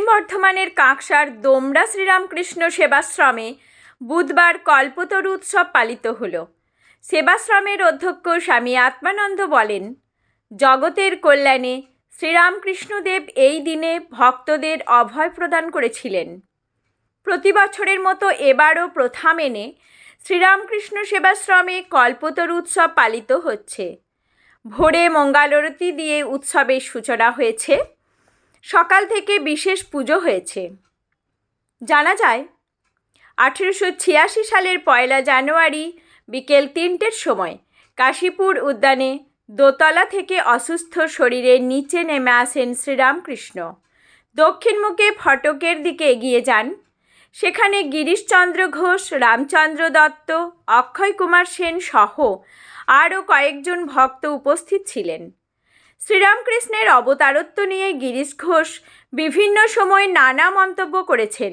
পশ্চিম বর্ধমানের কাঁকসার দোমরা শ্রীরামকৃষ্ণ সেবাশ্রমে বুধবার কল্পতরু উৎসব পালিত হলো। সেবাশ্রমের অধ্যক্ষ স্বামী আত্মানন্দ বলেন, জগতের কল্যাণে শ্রীরামকৃষ্ণদেব এই দিনে ভক্তদের অভয় প্রদান করেছিলেন। প্রতি বছরের মতো এবারও প্রথা মেনে শ্রীরামকৃষ্ণ সেবাশ্রমে কল্পতরু উৎসব পালিত হচ্ছে। ভোরে মঙ্গলারতি দিয়ে উৎসবের সূচনা হয়েছে। সকাল থেকে বিশেষ পুজো হয়েছে। জানা যায়, আঠেরোশো ছিয়াশি সালের পয়লা জানুয়ারি বিকেল তিনটের সময় কাশীপুর উদ্যানে দোতলা থেকে অসুস্থ শরীরের নিচে নেমে আসেন শ্রীরামকৃষ্ণ। দক্ষিণমুখে ফটকের দিকে এগিয়ে যান। সেখানে গিরিশচন্দ্র ঘোষ, রামচন্দ্র দত্ত, অক্ষয় কুমার সেন সহ আরও কয়েকজন ভক্ত উপস্থিত ছিলেন। শ্রীরামকৃষ্ণের অবতারত্ব নিয়ে গিরিশ ঘোষ বিভিন্ন সময় নানা মন্তব্য করেছেন।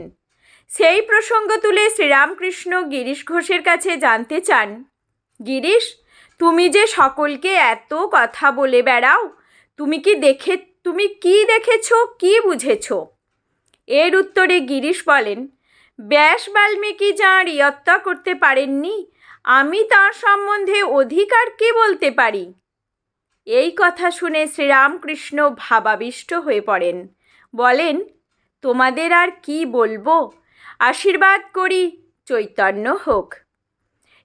সেই প্রসঙ্গ তুলে শ্রীরামকৃষ্ণ গিরিশ ঘোষের কাছে জানতে চান, গিরিশ, তুমি যে সকলকে এত কথা বলে বেড়াও, তুমি কি দেখে, তুমি কি দেখেছ, কি বুঝেছ? এর উত্তরে গিরিশ বলেন, ব্যাস বাল্মীকি যাঁর ইয়ত্তা করতে পারেননি, আমি তার সম্বন্ধে অধিকার কি বলতে পারি? এই কথা শুনে শ্রীরামকৃষ্ণ ভাবাবিষ্ট হয়ে পড়েন। বলেন, তোমাদের আর কি বলব? আশীর্বাদ করি, চৈতন্য হোক।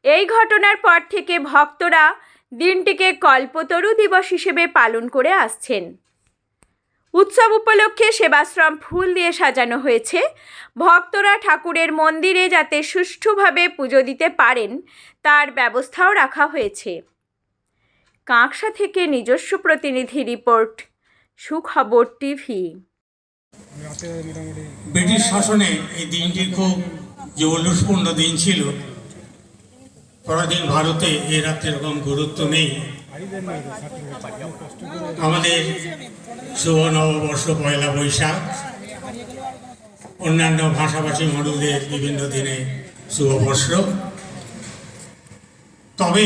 এই ঘটনার পর থেকে ভক্তরা দিনটিকে কল্পতরু দিবস হিসেবে পালন করে আসছেন। উৎসব উপলক্ষে সেবাশ্রম ফুল দিয়ে সাজানো হয়েছে। ভক্তরা ঠাকুরের মন্দিরে যাতে সুষ্ঠুভাবে পুজো দিতে পারেন, তার ব্যবস্থাও রাখা হয়েছে। কাঁকসা থেকে নিজস্ব প্রতিনিধি রিপোর্ট, সুখবর টিভি। ব্রিটিশ শাসনে এই দিনটি খুব যে উল্লাসপূর্ণ দিন ছিল পরাধীন ভারতে এ রাত্রে এরকম গুরুত্ব নেই। আমাদের শুভ নববর্ষ পয়লা বৈশাখ, অন্যান্য ভাষাভাষী মানুষদের বিভিন্ন দিনে শুভবর্ষ তবে